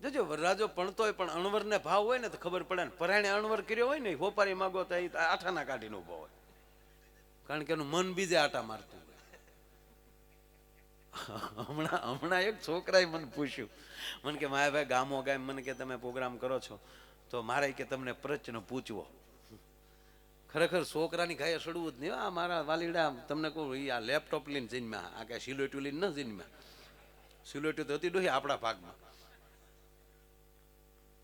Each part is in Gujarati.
જોજો વરરાજો પણતો હોય, પણ અણવરને ભાવ હોય ને તો ખબર પડે ને. પરાયણે અણવર કર્યો હોય ને, હોપારી માગો તો આઠાના કાઢીને ઊભો હોય. કારણ કે એનું મન બીજે આટા મારતું હોય. હમણાં હમણાં એક છોકરાએ મને પૂછ્યું. મને કે માયા ભાઈ ગામો ગામ મને કે તમે પ્રોગ્રામ કરો છો, તો મારે કે તમને પ્રશ્ન પૂછવો. ખરેખર છોકરાની ઘાએ સડવું જ નહીં. આ મારા વાલીડા, તમને કહું એ આ લેપટોપ લઈને જન્મ્યા. આ કાંઈ સિલોટું લઈને ન જન્મ્યા. સિલોટું તો હતી ડોહી આપણા ભાગમાં.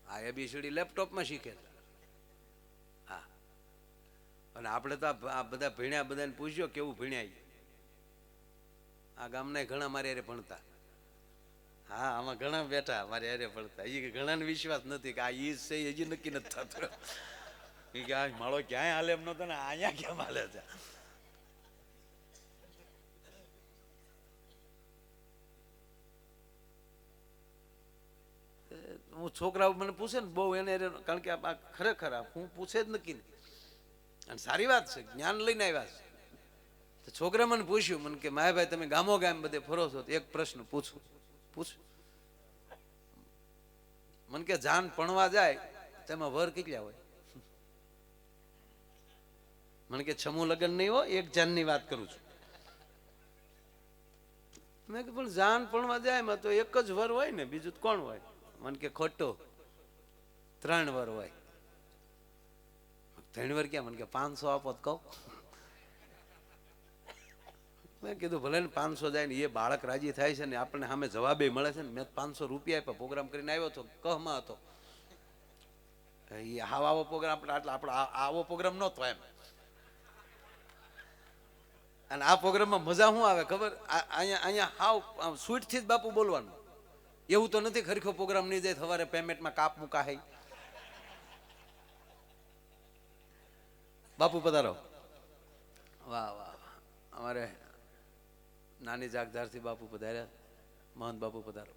આ એબીસીડી લેપટોપમાં શીખે હા. અને આપણે તો આ- બધા ભણ્યા બધાને પૂછ્યો કેવું ભણ્યા આ ગામના ઘણા મારે હારે ભણતા. હા, આમાં ઘણા બેઠા મારે હારે ભણતા. એ ઘણાને વિશ્વાસ નથી કે આ ઈ છે હજી નક્કી નથી થતું. કે આ માળો ક્યાંય હાલે એમ નતો ને અહીંયા કેમ હાલે છે? હું છોકરાઓ મને પૂછે ને બહુ એને કારણ કે આ ખરેખર હું પૂછે જ નક્કી અને સારી વાત છે, જ્ઞાન લઈને આવ્યા છે. તો છોકરા મને પૂછ્યું, મને કે માયાભાઈ તમે ગામો ગામ બધે ફરો છો એક પ્રશ્ન પૂછું, પૂછ. મને કે જાન ભણવા જાય, તેમાં વર કેટલા હોય? મને કે છમું લગ્ન નહીં હોય, એક જાનની વાત કરું છું. મેં કે પણ જાન ભણવા જાય, એમાં તો એક જ વર હોય ને, બીજું કોણ હોય? મને કે ખોટો. ત્રણ વર હોય. ત્રણ વર ક્યાં? મને કે પાંચસો આપો તો કહું. મેં કીધું ભલે ને પાંચસો જાય ને એ બાળક રાજી થાય છે ને આપણને સામે જવાબે મળે છે ને મેં પાંચસો રૂપિયા આપ્યા પ્રોગ્રામ કરીને આવ્યો હતો કહમાં હતો. એ હાવ આવો પ્રોગ્રામ આપણે આટલા આપણો આવો પ્રોગ્રામ નહોતો એમ. અને આ પ્રોગ્રામમાં મજા શું આવે ખબર? અહીંયા અહીંયા હાવ સ્વીટથી જ બાપુ બોલવાનું. એવું તો નથી ખરેખર પ્રોગ્રામ નહીં જાય, સવારે પેમેન્ટમાં કાપ મૂકા બાપુ પધારો. વાહ વાહ. અમારે નાની જાગદારથી બાપુ પધાર્યા. મહંત બાપુ પધારો.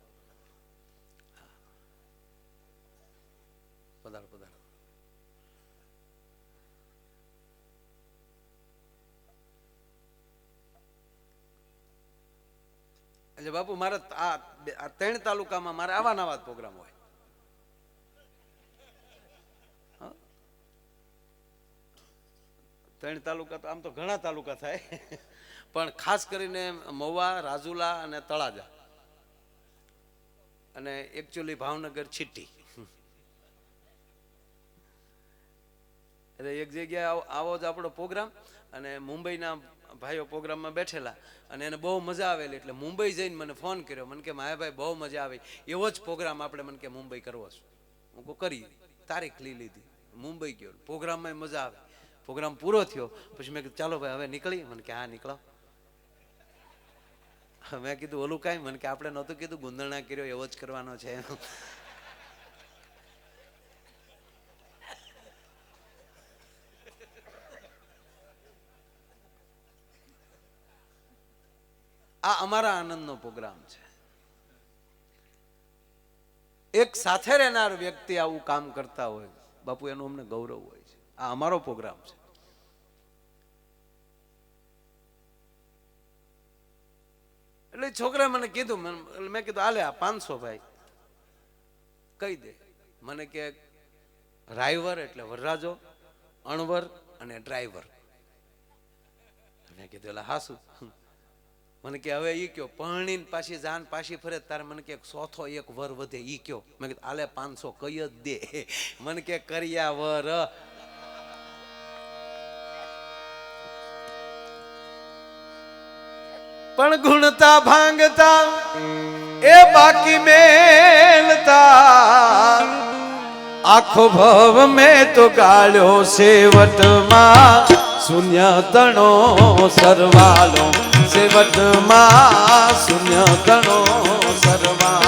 પધારો પધારો. એટલે બાપુ, મારે આ ત્રણ તાલુકામાં મારે આવા નવા પ્રોગ્રામ હોય? ત્રણ તાલુકા તો આમ તો ઘણા તાલુકા થાય. પણ ખાસ કરીને મહુવા, રાજુલા અને તળાજા. અને એકચ્યુઅલી ભાવનગર છીટી એટલે એક જગ્યાએ આવો જ આપણો પ્રોગ્રામ. અને મુંબઈના ભાઈઓ પ્રોગ્રામમાં બેઠેલા અને એને બહુ મજા આવેલી એટલે મુંબઈ જઈને મને ફોન કર્યો. મને કે માયાભાઈ બહુ મજા આવી. એવો જ પ્રોગ્રામ આપણે મને કે મુંબઈ કરવો છે. હું કહું, કરી, તારીખ લઈ લીધી. મુંબઈ ગયો. પ્રોગ્રામમાં મજા આવે. પ્રોગ્રામ પૂરો થયો. પછી મેં કીધું, ચાલો ભાઈ, હવે નીકળી. મને કે, હા, નીકળો. મેં કીધું, ઓલું કાંઈ? મને કે, આપણે નહોતું કીધું, ગુંદરણા કર્યો, એવો જ કરવાનો છે. આ અમારા આનંદનો પ્રોગ્રામ છે. એક સાથે રહેનાર વ્યક્તિ આવું કામ કરતા હોય, બાપુ, એનું અમને ગૌરવ હોય છે. આ અમારો પ્રોગ્રામ છે. એટલે છોકરાએ મને કીધું, મેં કીધું, આલે આ પાંચસો ભાઈ. કહી દે. મને કે ડ્રાઈવર એટલે વરરાજો, અણવર અને ડ્રાઈવર. મેં કીધું, એટલે હાસુ મને કે હવે ઈ કયો, પરણીને પાછી જાન પાછી ફરે, તારે મને કે ચોથો એક વર વધે, ઈ કયો. મેં કીધું, આલે પાંચસો કઈ જ દે. મને કે, કર્યા વર. પણ ગુણતા, ભાંગતા, એ બાકી મેલતા. આખો ભવ મેં તો ગાળ્યો સેવટમાં, શૂન્ય તણો સરવાલો સેવટમાં શૂન્ય ગણો સરવાલો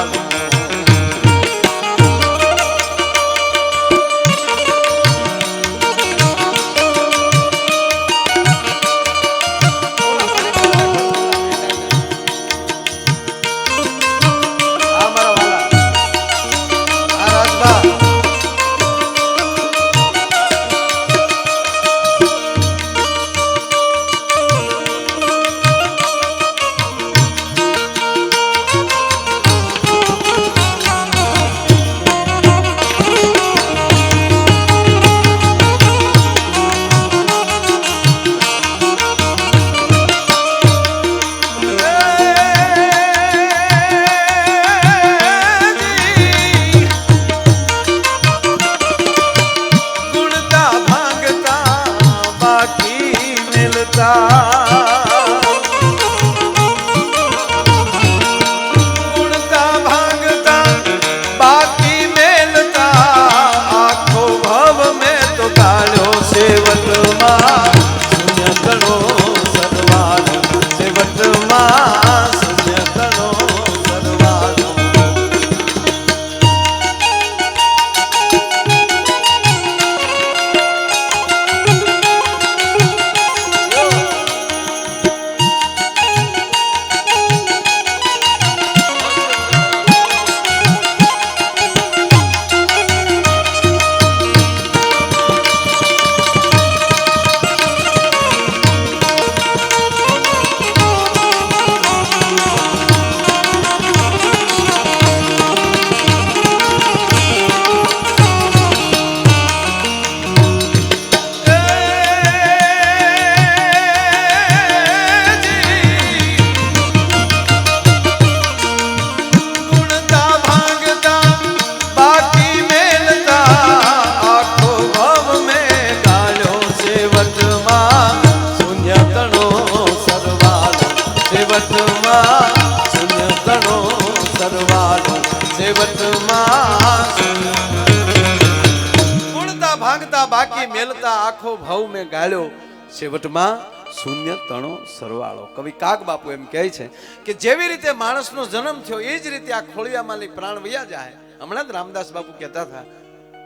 બાકી મેલતા આખો ભાવ મેં ગાળ્યો. છેવટમાં શૂન્ય તણો સરવાળો. કવિ કાગ બાપુ એમ કહે છે કે જેવી રીતે માણસનો જન્મ થયો, એ જ રીતે આ ખોળિયામાંથી પ્રાણ વયા જાય. હમણાં જ રામદાસ બાપુ કહેતા હતા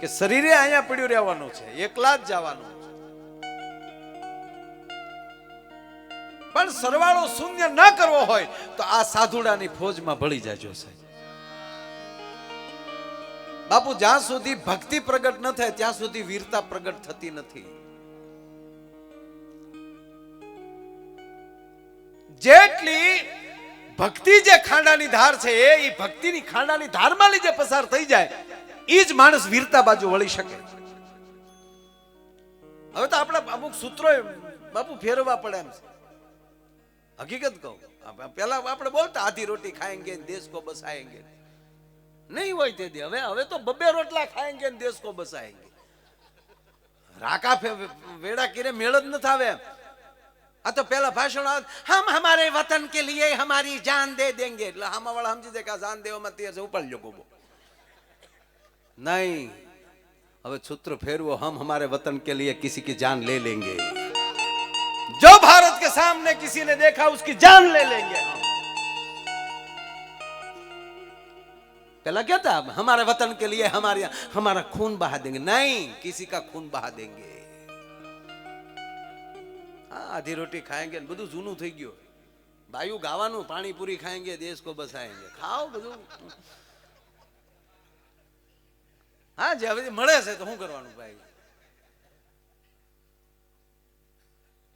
કે શરીરે અહીંયા પડ્યું રહેવાનું છે, એકલા જ જવાનું છે. પણ સરવાળો શૂન્ય ન કરવો હોય તો આ સાધુડાની ફોજમાં ભળી જાજો સાહેબ. બાપુ, જ્યાં સુધી ભક્તિ પ્રગટ ન થાય, ત્યાં સુધી વીરતા પ્રગટ થતી નથી. જેટલી ભક્તિ જે ખાંડાની ધાર છે, એ ભક્તિની ખાંડાની ધારમાં લીધે પસાર થઈ જાય એ જ માણસ વીરતા બાજુ વળી શકે. હવે તો આપણા અમુક સૂત્રો બાપુ, ફેરવવા પડે એમ હકીકત કહું પેલા આપણે બોલતા, આધી રોટી ખાએંગે દેશ કો બસાએંગે नहीं हुई थे अवे अवे तो बब्बे रोटला खाएँगे देश को बसाएँगे। राका फे, वेड़ा किरे मेड़ न था वे तो पहला भाषण हम हमारे वतन के लिए हमारी जान दे देंगे। हम हम जी देखा, जान दे नहीं, अब छुत्र फिर वो हम हमारे वतन के लिए किसी की जान ले लेंगे। जो भारत के सामने किसी ने देखा, उसकी जान ले लेंगे। पहला क्या था? हमारे वतन के लिए हमारे हमारा खून बहा देंगे। नहीं, किसी का खून बहा देंगे। हाँ, आधी रोटी खाएंगे બધું જૂનું થઈ ગયું બાયું ગાવાનું પાણીપુરી ખાएंगे દેશ કો બસાएंगे ખાઓ બધું હા જે હવે મળે છે તો શું કરવાનું ભાઈ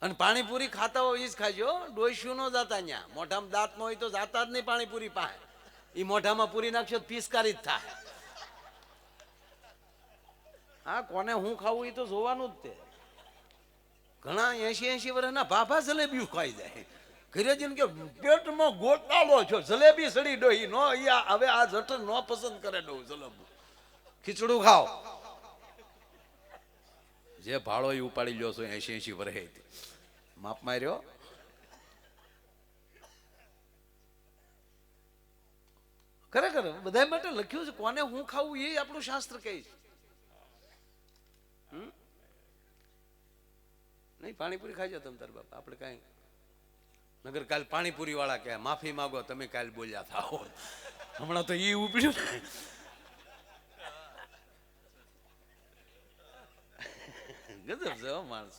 અને પાણીપુરી ખાતા હોય એ જ ખાજો ડોસ્યું ન જાતા ત્યાં મોટામાં દાંત ન હોય તો જાતા જ નહીં પાણીપુરી પાસે એ મોઢામાં પૂરી નાખશો પિસકારી જ થાય. હા, કોને હું ખાવું એ તો જોવાનું જ તે. ઘણા એસી એસી વર્ષના ભાભા જલેબી ખાઈ જાય ઘરે કે પેટમાં ગોટાળો છો, જલેબી સડી ડોહી નો અહીંયા હવે આ જઠર નો પસંદ કરે ડોહ જલેબી. ખીચડું ખાઓ. જે ભાડો એ ઉપાડી લ્યો છો એસી એસી વર્ષે માપ માર્યો? ખરેખર, બધા માટે લખ્યું છે, કોને હું ખાવું એ આપણું શાસ્ત્ર કહે છે? નહીં, પાણીપુરી ખાઈ જાઓ તમે તાર બાપ, આપણે કાંઈ નગર કાલ પાણીપુરી વાળા કે માફી માંગો, તમે કાલ બોલ્યા થાઓ હમણાં તો એ ઉપડ્યું ગજબ છે માણસ.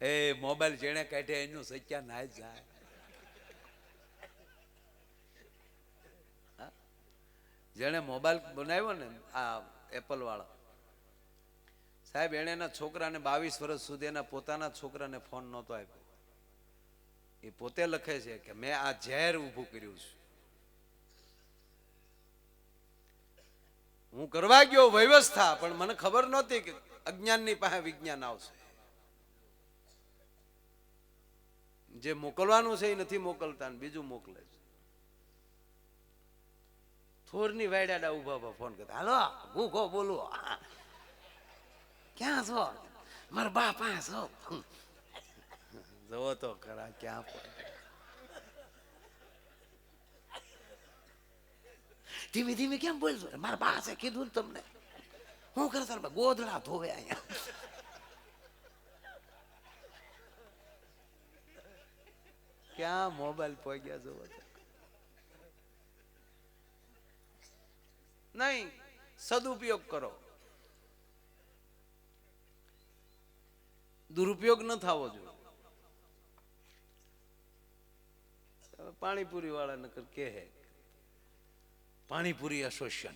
એ મોબાઈલ જેણે કાઢે એનું સત્યા ના જાય. જેણે મોબાઈલ બનાવ્યો ને આ એપલ વાળા. સાહેબ, એણે એના છોકરાને બાવીસ વર્ષ સુધી એના પોતાના છોકરાને ફોન નહોતો આપ્યો. એ પોતે લખે છે કે મેં આ ઝેર ઊભું કર્યું છે. હું કરવા ગયો વ્યવસ્થા, પણ મને ખબર નહોતી કે અજ્ઞાનની પાસે વિજ્ઞાન આવશે. જે મોકલવાનું છે એ નથી મોકલતા બીજું મોકલે છે. થોરની વાયડાડા ઊભા ઊભા ફોન કરતા, હાલો ભૂખો બોલો. ક્યાં છો? મારા બા પાસે છો. જવો તો ખરા, ક્યાં ધીમે ધીમે કેમ બોલશો? મારા પાસે કીધું ને તમને. હું કરે સર ગોધડા ધોવે અહીંયા ક્યાં મોબાઈલ પહોંચ્યા જવો નહીં, સદુપયોગ કરો. દુરુપયોગ ન થવો જોઈએ. પાણીપુરી વાળા નકર કે પાણીપુરી એસોસિએશન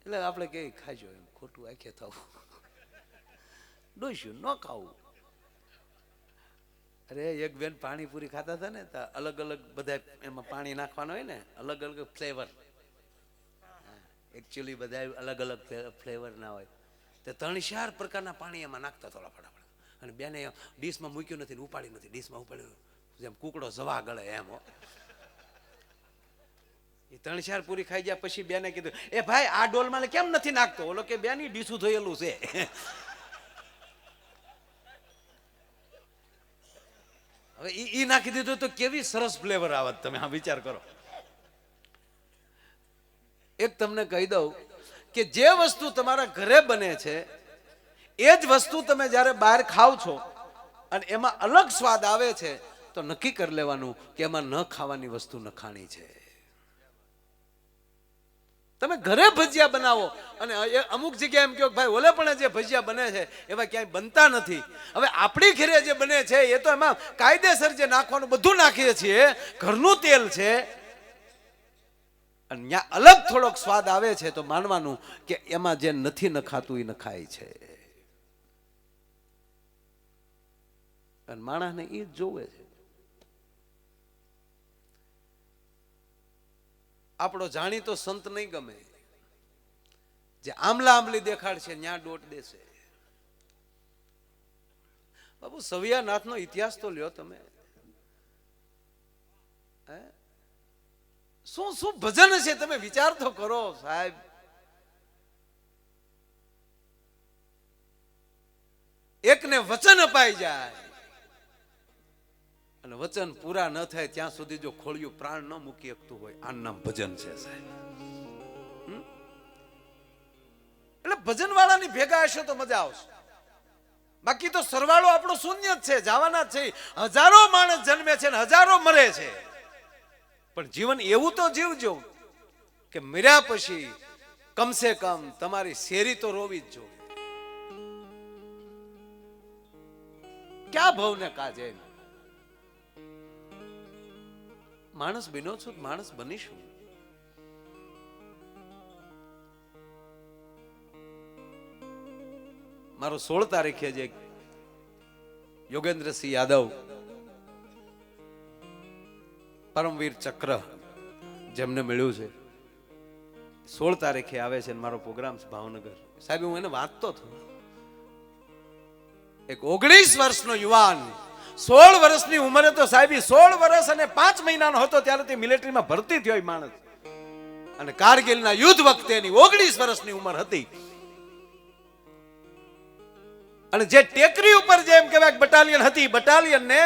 એટલે આપણે કે ખાજો એમ, ખોટું આખે થવું. ડોસ્યું, ન ખાવું. અરે, એક બેન પાણીપુરી ખાતા હતા ને, તો અલગ અલગ બધા એમાં પાણી નાખવાનું હોય ને અલગ અલગ ફ્લેવર એકચ્યુઅલી બધા અલગ અલગ ફ્લેવર ના હોય. તો ત્રણ ચાર પ્રકારના પાણી એમાં નાખતા થોડા ફટાફટ. અને બેને ડીશમાં મૂક્યું નથી ઉપાડ્યું ઉપાડી નથી. ડીશમાં ઉપાડ્યું. જેમ કુકડો જવા ગળે એમ એ ત્રણ ચાર પૂરી ખાઈ ગયા પછી બેને કીધું, એ ભાઈ, આ ડોલમાં કેમ નથી નાખતો? ઓલો કે, બેની ડીશું થયેલું છે. હવે એ નાખી દીધું તો કેવી સરસ ફ્લેવર આવત તમે આ વિચાર કરો. એક તમને કહી દઉં કે જે વસ્તુ તમારા ઘરે બને છે, એ જ વસ્તુ તમે જ્યારે બહાર ખાવ છો અને એમાં અલગ સ્વાદ આવે છે, તો નક્કી કરી લેવાનું કે એમાં ન ખાવાની વસ્તુ નખાણી છે. તમે ઘરે ભજીયા બનાવો અને અમુક જગ્યાએ એમ કહો ભાઈ ઓલે પણ જે ભજીયા બને છે, એવા ક્યાંય બનતા નથી. હવે આપણી ઘરે જે બને છે, એ તો એમાં કાયદેસર જે નાખવાનું બધું નાખીએ છીએ, ઘરનું તેલ છે અને ત્યાં અલગ થોડોક સ્વાદ આવે છે તો માનવાનું કે એમાં જે નથી નખાતું એ નખાય છે. અને માણસને એ જ જોવે છે. આપણો જાણીતો સંત નહીં ગમે. જે આમલા આમલી દેખાડશે ત્યાં દોટ દેશે. બાબુ સવિયાનાથનો ઇતિહાસ તો લ્યો તમે હે? શું શું ભજન છે તમે વિચાર તો કરો, સાહેબ. એકને વચન અપાઈ જાય. અને વચન પૂરા ન થાય ત્યાં સુધી જો ખોળિયું પ્રાણ ન મૂકી શકતું હોય આ નામ ભજન છે, સાહેબ. એટલે ભજન વાળાની ભેગા હશે તો મજા આવશે. બાકી તો સરવાળો આપણો શૂન્ય જ છે, જવાના જ છે. હજારો માણસ જન્મે છે ને હજારો મરે છે. પણ જીવન એવું તો જીવજો કે મર્યા પછી કમસે કમ તમારી શેરી તો રોવી જ જોઈએ. ક્યાં ભવને કાજે? માણસ બન્યો છું માણસ બનીશું. મારો સોળ તારીખે જે યોગેન્દ્રસિંહ યાદવ પરમવીર ચક્ર જેમને મળ્યું છે. સોળ તારીખે આવે છે મારો પ્રોગ્રામ છે ભાવનગર. સાહેબ, હું એને વાંચતો હતો. એક ઓગણીસ વર્ષનો યુવાન, સોળ વર્ષની ઉંમરે તો સાહેબ. સોળ વર્ષ અને પાંચ મહિનાનો હતો ત્યારે તે મિલિટરીમાં ભરતી થયો માણસ. અને કારગિલના યુદ્ધ વખતે એની ઓગણીસ વર્ષની ઉંમર હતી. અને જે ટેકરી ઉપર જે એમ કહેવાય બટાલિયન હતી બટાલિયન ને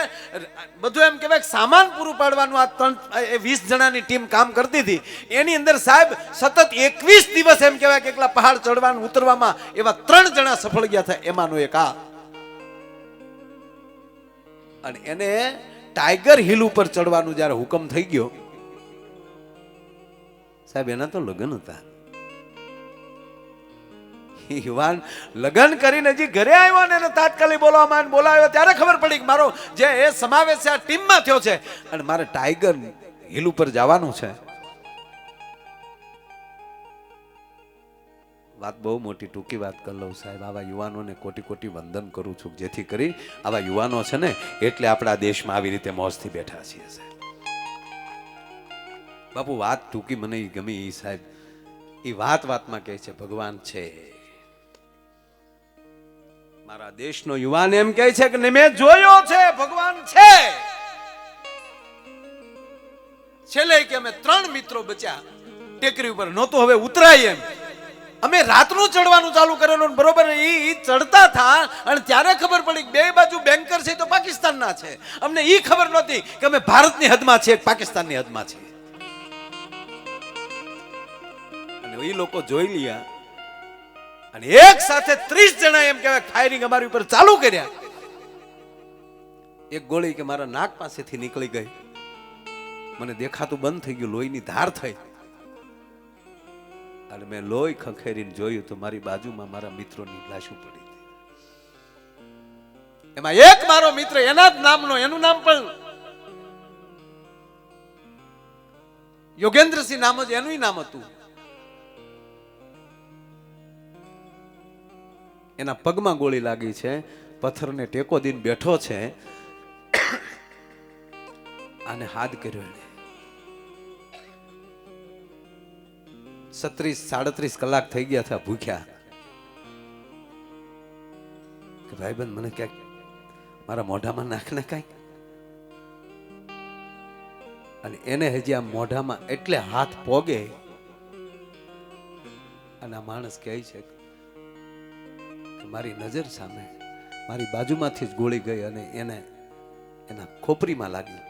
બધું એમ કહેવાય સામાન પૂરું પાડવાનું આ ત્રણ એ વીસ જણાની ટીમ કામ કરતી હતી. એની અંદર સાહેબ સતત એકવીસ દિવસ એમ કહેવાય કે એકલા પહાડ ચડવાનું ઉતરવામાં એવા ત્રણ જણા સફળ ગયા હતા એમાંનો એક આ. અને એને ટાઈગર હિલ ઉપર ચડવાનું જ્યારે હુકમ થઈ ગયો, સાહેબ એના તો લગ્ન હતા. યુવાન લગ્ન કરીને જે ઘરે આવ્યો ને એને તાત્કાલિક બોલાવવામાં બોલાવ્યો. ત્યારે ખબર પડી કે મારો જે એ સમાવેશ આ ટીમમાં થયો છે. અને મારે ટાઈગર હિલ ઉપર જવાનું છે. વાત બહુ મોટી, ટૂંકી વાત કરી લઉં સાહેબ. આવા યુવાનોને કોટી કોટી વંદન કરું છું જેથી કરી આવા યુવાનો છે ને, એટલે આપણા દેશમાં આવી રીતે મોજથી બેઠા છીએ સાહેબ. બાપુ, વાત ટૂંકી મને ગમી સાહેબ. એ વાત વાતમાં કહે છે, ભગવાન છે. મારા દેશનો યુવાન એમ કહે છે કે મેં જોયો છે, ભગવાન છે. છેલ્લે કે અમે ત્રણ મિત્રો બચ્યા, ટેકરી ઉપર નહોતું, હવે ઉતરાય એમ. અમે રાતનું ચડવાનું ચાલુ કરેલું બરોબર એ ચડતા થા અને ત્યારે ખબર પડી બે બાજુ બેન્કર છે તો પાકિસ્તાનના છે. અમને એ ખબર નહોતી કે અમે ભારતની હદમાં છે કે પાકિસ્તાનની હદમાં છે અને એ લોકો જોઈ લ્યા અને એક સાથે ત્રીસ જણા એમ કહેવાય ફાયરિંગ અમારી ઉપર ચાલુ કર્યા. એક ગોળી કે મારા નાક પાસેથી નીકળી ગઈ. મને દેખાતું બંધ થઈ ગયું, લોહીની ધાર થઈ. અને મેં લોહી ખંખેરીને જોયું તો મારી બાજુમાં મારા મિત્રોની લાશો પડી એમાં એક મારો મિત્ર, એના જ નામનો, એનું નામ પણ યોગેન્દ્રસિંહ નામ જ એનું નામ હતું. એના પગમાં ગોળી લાગી છે, પથ્થરને ટેકો દઈને બેઠો છે, આને હાથ કર્યો એને. સત્રીસ સાડત્રીસ કલાક થઈ ગયા હતા ભૂખ્યા. ભાઈબંધ, મને ક્યાંક મારા મોઢામાં નાખ ને કાંઈક અને એને હજી આ મોઢામાં એટલે હાથ પોગે, અને આ માણસ કહે છે મારી નજર સામે, મારી બાજુમાંથી જ ગોળી ગઈ અને એને એના ખોપરીમાં લાગી.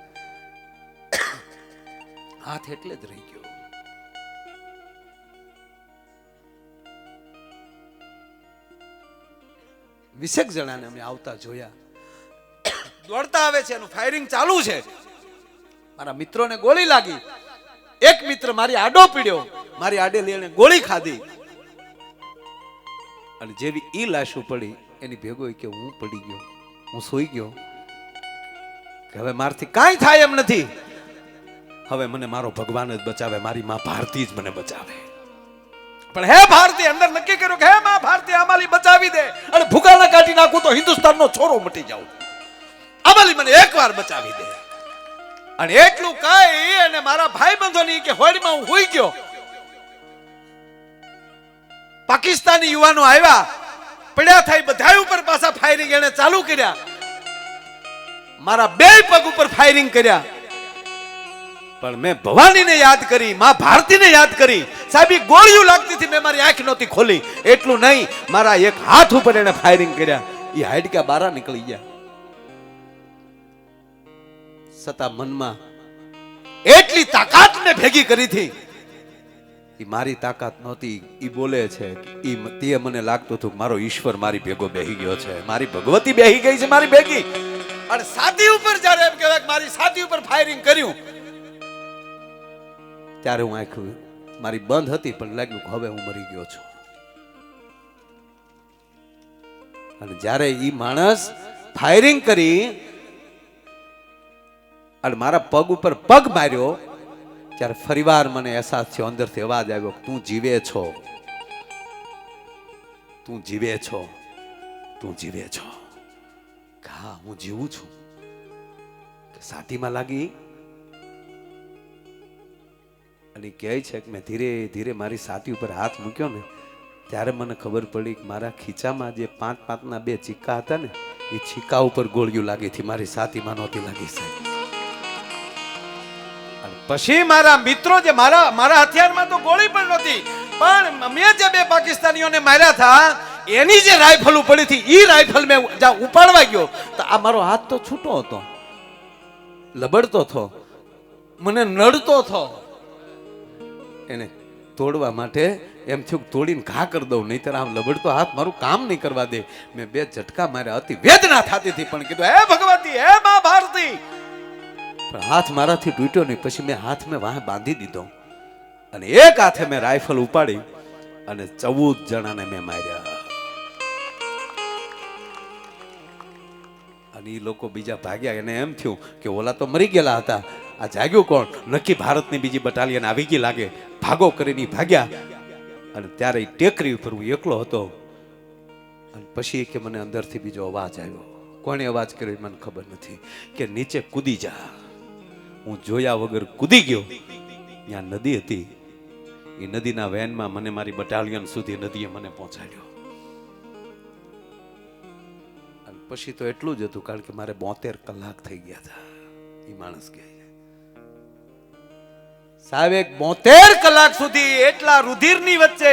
હાથ એટલે જ રહી ગયો. વીસેક જણાને અમે આવતા જોયા. દોડતા આવે છે, એનું ફાયરિંગ ચાલુ છે. મારા મિત્રોને ગોળી લાગી. એક મિત્ર મારી આડો પીડ્યો. મારી આડે લઈને ગોળી ખાધી. અને જેવી ઈ લાશો પડી એની ભેગો કે, હું પડી ગયો. હું સૂઈ ગયો. કે હવે મારથી કાંઈ થાય એમ નથી. હવે મને મારો ભગવાન જ બચાવે, મારી માં ભારતી જ મને બચાવે. પણ હે ભારતી, અંદર નક્કી કર્યું કે હે માં ભારતી, આમાલી બચાવી દે. અને ભૂકાના કાઢી નાખું તો હિન્દુસ્તાનનો છોરો મટી જાઉં. આમાલી મને એકવાર બચાવી દે. અને એટલું કઈ અને મારા ભાઈ બંધોની કે હોળીમાં હું હોઈ ગયો. પાકિસ્તાની યુવાનો આવ્યા, પડ્યા થાય બધા ઉપર પાછા ફાયરિંગ એને ચાલુ કર્યા. મારા બે પગ ઉપર ફાયરિંગ કર્યા. પણ મેં ભવાનીને યાદ કરી, માં ભારતીને યાદ કરી. સાહેબ ગોળીઓ લાગતી હતી, મેં મારી આંખ નહોતી ખોલી. એટલું નહીં, મારા એક હાથ ઉપર એને ફાયરિંગ કર્યા. એ હાડકા બારા નીકળી ગયા. છતાં મનમાં એટલી તાકાત ને ભેગી કરી હતી મારી તાકાત નહોતી એ બોલે છે તે મને લાગતું હતું મારો ઈશ્વર મારી ભેગો બેહી ગયો છે. મારી ભગવતી બેહી ગઈ છે, મારી ભેગી. અને સાથી ઉપર જ્યારે એમ કહેવાય મારી સાથી ઉપર ફાયરિંગ કર્યું, ત્યારે હું આંખ મારી બંધ હતી, પણ લાગ્યું હવે હું મરી ગયો છું. અને જ્યારે એ માણસ ફાયરિંગ કરી, અને મારા પગ ઉપર પગ માર્યો ત્યારે ફરીવાર મને અહેસાસ થયો, અંદરથી અવાજ આવ્યો તું જીવે છો. તું જીવે છો. તું જીવે છો. હા, હું જીવું છું. સાટીમાં લાગી. અને કહે છે કે મેં ધીરે ધીરે મારી સાટી ઉપર હાથ મૂક્યો ને, ત્યારે મને ખબર પડી કે મારા ખીચામાં જે પાંચ પાંચના બે ચીક્કા હતા ને, એ ચીક્કા ઉપર ગોળીઓ લાગી હતી, મારી સાતીમાં નહોતી લાગી સાહેબ. પછી મારા મિત્રો જે મારા મારા હથિયારમાં તો ગોળી પણ નહોતી, પણ મેં જે બે પાકિસ્તાનીઓને માર્યા હતા એની જે રાઇફલ ઉપડી હતી એ રાઇફલ મેં જ્યાં ઉપાડવા ગયો, તો આ મારો હાથ તો છૂટો હતો, લબડતો થો મને નડતો થો એને તોડવા માટે એમ થયું તોડીને ઘા કરી દઉં, નહીતર આમ લબડતો હાથ મારું કામ નહીં કરવા દે. મેં બે ઝટકા માર્યા હતી વેદના થતી હતી, પણ કીધું, હે ભગવતી, હે મા ભારતી પણ હાથ મારાથી તૂટ્યો નહીં. પછી મેં હાથ મેં વાહ બાંધી દીધો. અને એક હાથે મેં રાઇફલ ઉપાડી અને ચૌદ જણાને મેં માર્યા. અને એ લોકો બીજા ભાગ્યા. એને એમ થયું કે ઓલા તો મરી ગયેલા હતા. આ જાગ્યું કોણ? નક્કી ભારતની બીજી બટાલિયન આવી ગઈ લાગે. ભાગો કરીને ભાગ્યા. અને ત્યારે ટેકરી ઉપર હું એકલો હતો. અને પછી કે મને અંદરથી બીજો અવાજ આવ્યો. કોણે અવાજ કર્યો મને ખબર નથી. કે નીચે કૂદી જા. હું જોયા વગર કૂદી ગયો. ત્યાં નદી હતી. એ નદીના વેનમાં મને મારી બટાલિયન સુધી નદીએ મને પહોંચાડ્યો. પછી તો એટલું જ હતું કારણ કે મારે બોતેર કલાક થઈ ગયા હતા. એ માણસ કહે સાહેબ, એક બોતેર કલાક સુધી એટલા રુધિરની વચ્ચે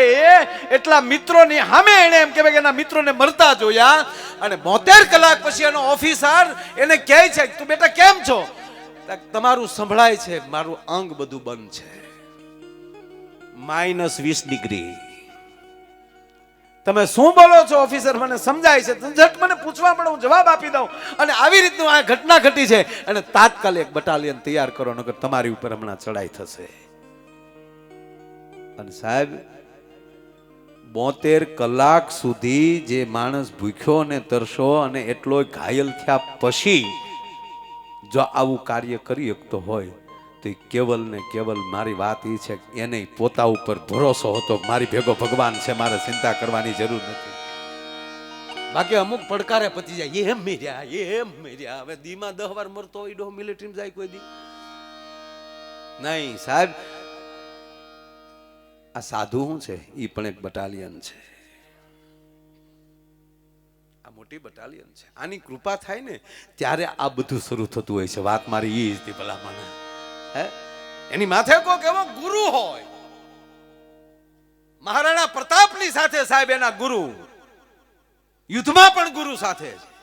એટલા મિત્રોની સામે એને એમ કહેવાય કે એના મિત્રોને મરતા જોયા અને બોતેર કલાક પછી એનો ઓફિસર એને કહે છે, તું બેટા કેમ છો? કે તમારું સંભળાય છે મારું અંગ બધું બંધ છે. માઇનસ વીસ ડિગ્રી. તમે શું બોલો છો ઓફિસર? મને સમજાય છે. ઝટ મને પૂછવા પણ હું જવાબ આપી દઉં. અને આવી રીતનું આ ઘટના ઘટી છે. અને તાત્કાલિક બટાલિયન તૈયાર કરો નકર તમારી ઉપર હમણાં ચડાઈ થશે. અને સાહેબ બોતેર કલાક સુધી જે માણસ ભૂખ્યો અને તરસો અને એટલો ઘાયલ થયા પછી જો આવું કાર્ય કરી શકતો હોય તો એ કેવલ ને કેવલ મારી વાત એ છે કે એને પોતા ઉપર ભરોસો હતો મારી ભેગો ભગવાન છે મારે ચિંતા કરવાની જરૂર નથી. બાકી અમુક પડકારે પતી જાય. એમ મેર્યા એમ મેર્યા. હવે દીમાં દહ વાર મરતો હોય ડો મિલિટરી જાય કોઈ દી. નહીં સાહેબ આ સાધુ શું છે? એ પણ એક બટાલિયન છે. આ મોટી બટાલિયન છે. આની કૃપા થાય ને ત્યારે આ બધું શરૂ થતું હોય છે. વાત મારી એ જ હતી ભલામણ. હે? એની માથે કોક એવો ગુરુ હોય. મહારાણા પ્રતાપની સાથે સાહેબ એના ગુરુ. યુદ્ધમાં પણ ગુરુ સાથે છે.